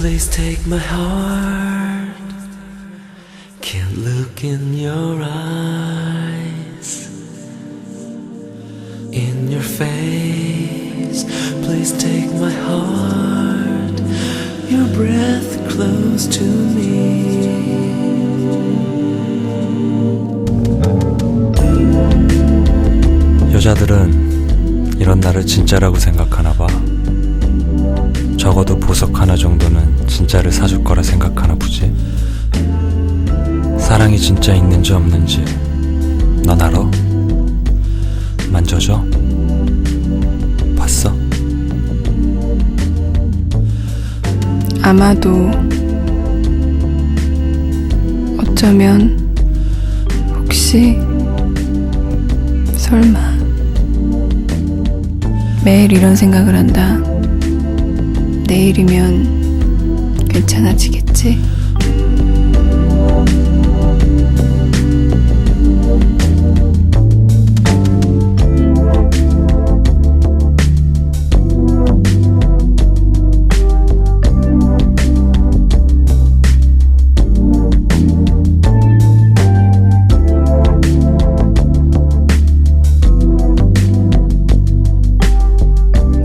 Please take my heart. Can't look in your eyes. In your face. Please take my heart. Your breath close to me. 여자들은 이런 나를 진짜라고 생각하나 봐. 적어도 보석 하나 정도는 진짜를 사줄 거라 생각하나 보지. 사랑이 진짜 있는지 없는지 넌 알아? 만져줘? 봤어? 아마도 어쩌면 혹시 설마 매일 이런 생각을 한다. 내일이면 괜찮아지겠지?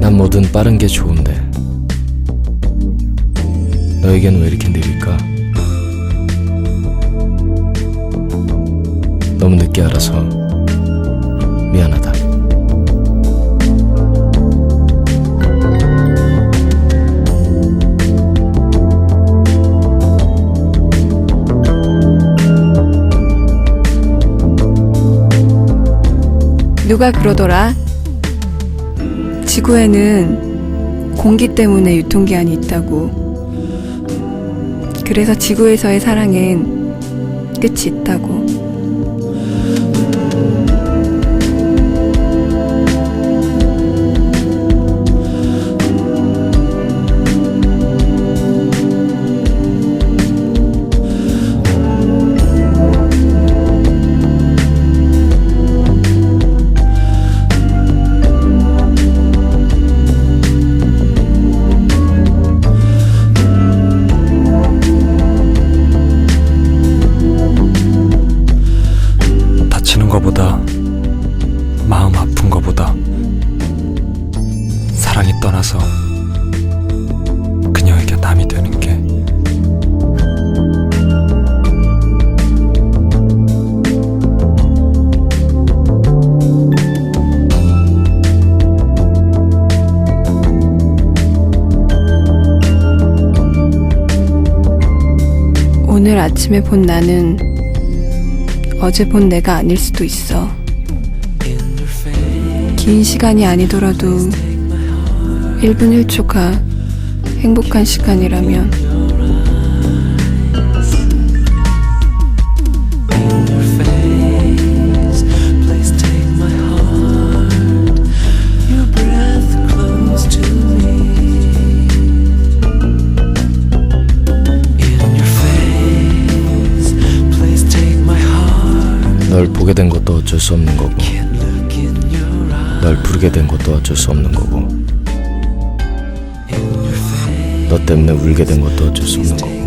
난 뭐든 빠른 게 좋은데 너에겐 왜 이렇게 느릴까? 너무 늦게 알아서 미안하다. 누가 그러더라? 지구에는 공기 때문에 유통기한이 있다고. 그래서 지구에서의 사랑엔 끝이 있다고. 나서 그녀에게 남이 되는 게 오늘 아침에 본 나는 어제 본 내가 아닐 수도 있어. 긴 시간이 아니더라도 1분 1초가 행복한 시간이라면. 널 보게 된 것도 어쩔 수 없는 거고. 널 부르게 된 것도 어쩔 수 없는 거고 너 때문에 울게 된 것도 어쩔 수 없는 거고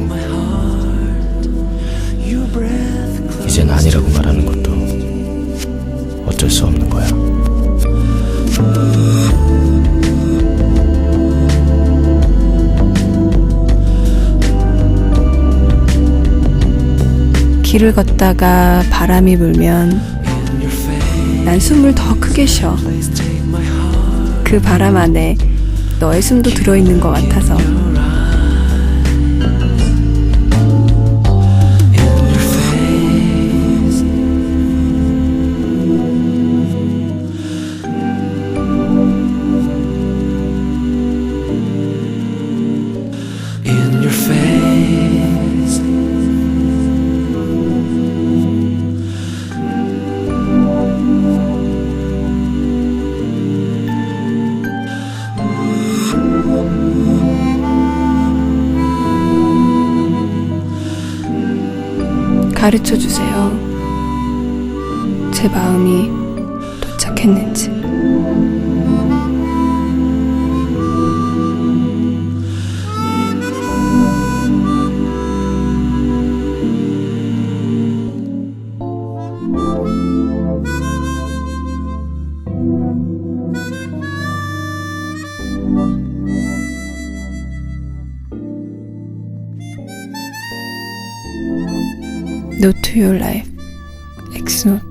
이젠 아니라고 말하는 것도 어쩔 수 없는 거야. 길을 걷다가 바람이 불면. 난 숨을 더 크게 쉬어. 그 바람 안에 너의 숨도 들어있는 것 같아서. 가르쳐 주세요. 제 마음이 도착했는지. no to your life. Excellent.